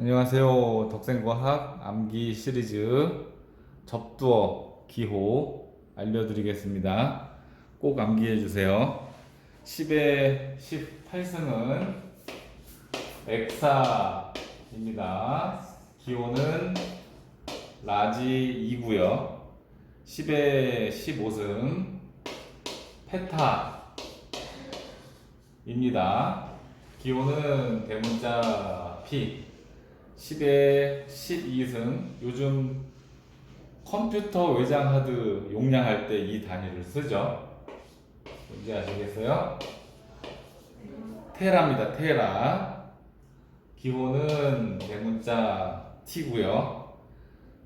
안녕하세요. 덕생과학 암기 시리즈 접두어 기호 알려드리겠습니다. 꼭 암기해 주세요. 10의 18승은 엑사입니다. 기호는 라지 2고요. 10의 15승 페타입니다. 기호는 대문자 P 10에 12승 요즘 컴퓨터 외장 하드 용량할 때 이 단위를 쓰죠. 뭔지 아시겠어요? 테라입니다. 테라. 기호는 대문자 T고요.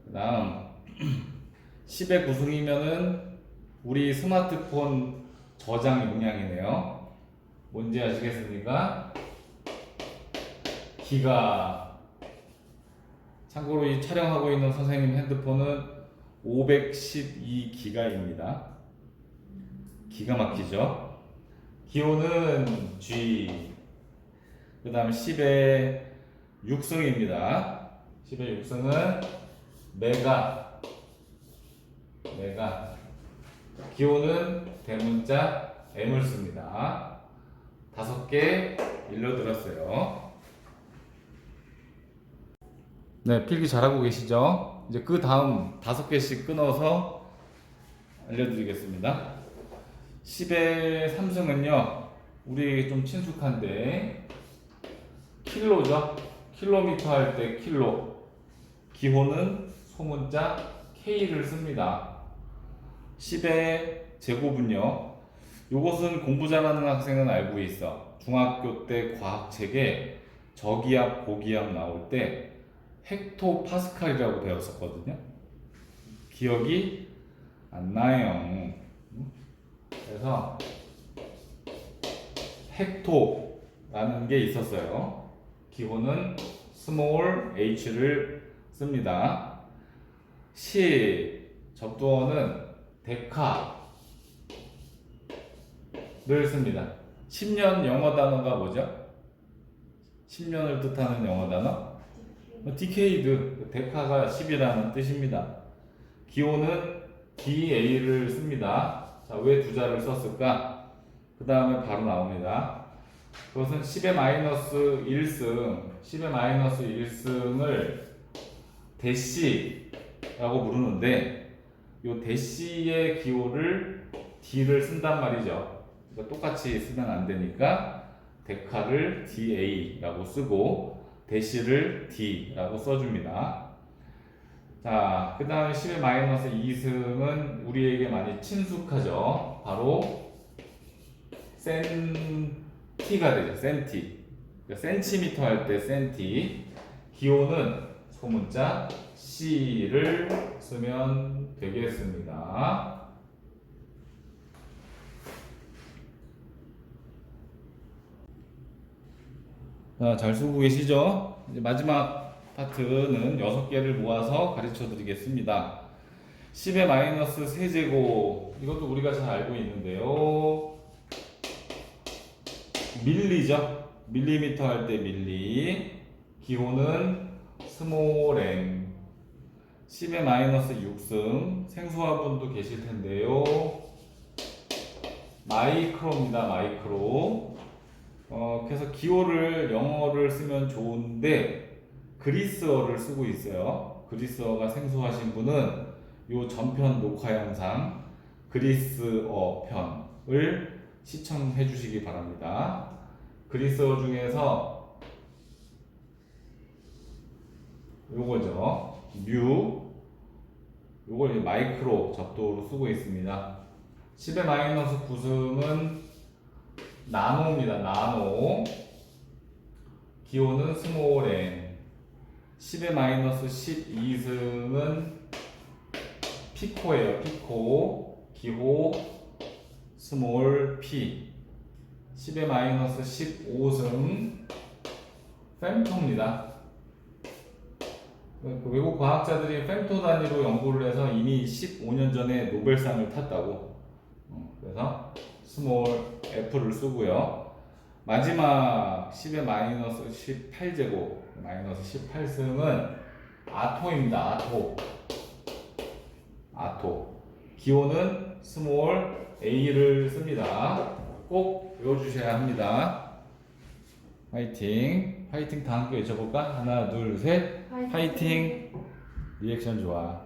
그다음 10의 9승이면은 우리 스마트폰 저장 용량이네요. 뭔지 아시겠습니까? 기가 참고로 이 촬영하고 있는 선생님 핸드폰은 512기가입니다. 기가 막히죠? 기호는 G. 그 다음 10의 6승입니다. 10의 6승은 메가. 메가. 기호는 대문자 M을 씁니다. 다섯 개 일러드렸어요. 네, 필기 잘하고 계시죠? 이제 그 다음 다섯 개씩 끊어서 알려드리겠습니다. 10의 3승은요, 우리 좀 친숙한데, 킬로죠? 킬로미터 할 때 킬로. 기호는 소문자 K를 씁니다. 10의 제곱은요, 요것은 공부 잘하는 학생은 알고 있어. 중학교 때 과학책에 저기압, 고기압 나올 때 헥토 파스칼이라고 배웠었거든요. 기억이 안 나요. 그래서 헥토라는 게 있었어요. 기호는 스몰 h를 씁니다. 시 접두어는 데카를 씁니다. 10년 영어 단어가 뭐죠? 10년을 뜻하는 영어 단어? 디케이드 데카가 10이라는 뜻입니다. 기호는 DA를 씁니다. 자, 왜 두 자를 썼을까? 그 다음에 바로 나옵니다. 그것은 10의 마이너스 1승, 10의 마이너스 1승을 대시라고 부르는데, 요 대시의 기호를 D를 쓴단 말이죠. 그러니까 똑같이 쓰면 안 되니까 데카를 DA라고 쓰고 대시를 D라고 써줍니다. 자, 그 다음에 10의 마이너스 2승은 우리에게 많이 친숙하죠. 바로 센티가 되죠. 센티. 그러니까 센티미터 할 때 센티. 기호는 소문자 C를 쓰면 되겠습니다. 자, 잘 쓰고 계시죠? 이제 마지막 파트는 6개를 모아서 가르쳐 드리겠습니다. 10의 마이너스 세제곱 이것도 우리가 잘 알고 있는데요. 밀리죠? 밀리미터 할 때 밀리. 기호는 스몰 m. 10의 마이너스 6승. 생소한 분도 계실 텐데요. 마이크로입니다. 마이크로. 어, 그래서 기호를 영어를 쓰면 좋은데 그리스어를 쓰고 있어요. 그리스어가 생소하신 분은 요 전편 녹화 영상 그리스어 편을 시청해 주시기 바랍니다. 그리스어 중에서 요거죠. 뉴 요걸 마이크로 접도로 쓰고 있습니다. 10의 마이너스 9승은 나노입니다. 나노. 기호는 스몰 n. 10의 마이너스 12승은 피코예요. 피코. 기호 스몰 p. 10의 마이너스 15승 fem토입니다. 그 외국 과학자들이 fem토 단위로 연구를 해서 이미 15년 전에 노벨상을 탔다고. 어, 그래서 스몰 f를 쓰고요. 마지막 10의 마이너스 18제곱 마이너스 18승은 아토입니다. 아토. 아토. 기호는 스몰 a를 씁니다. 꼭 외워주셔야 합니다. 화이팅. 화이팅 다 함께 외쳐볼까? 하나, 둘, 셋. 화이팅. 리액션 좋아.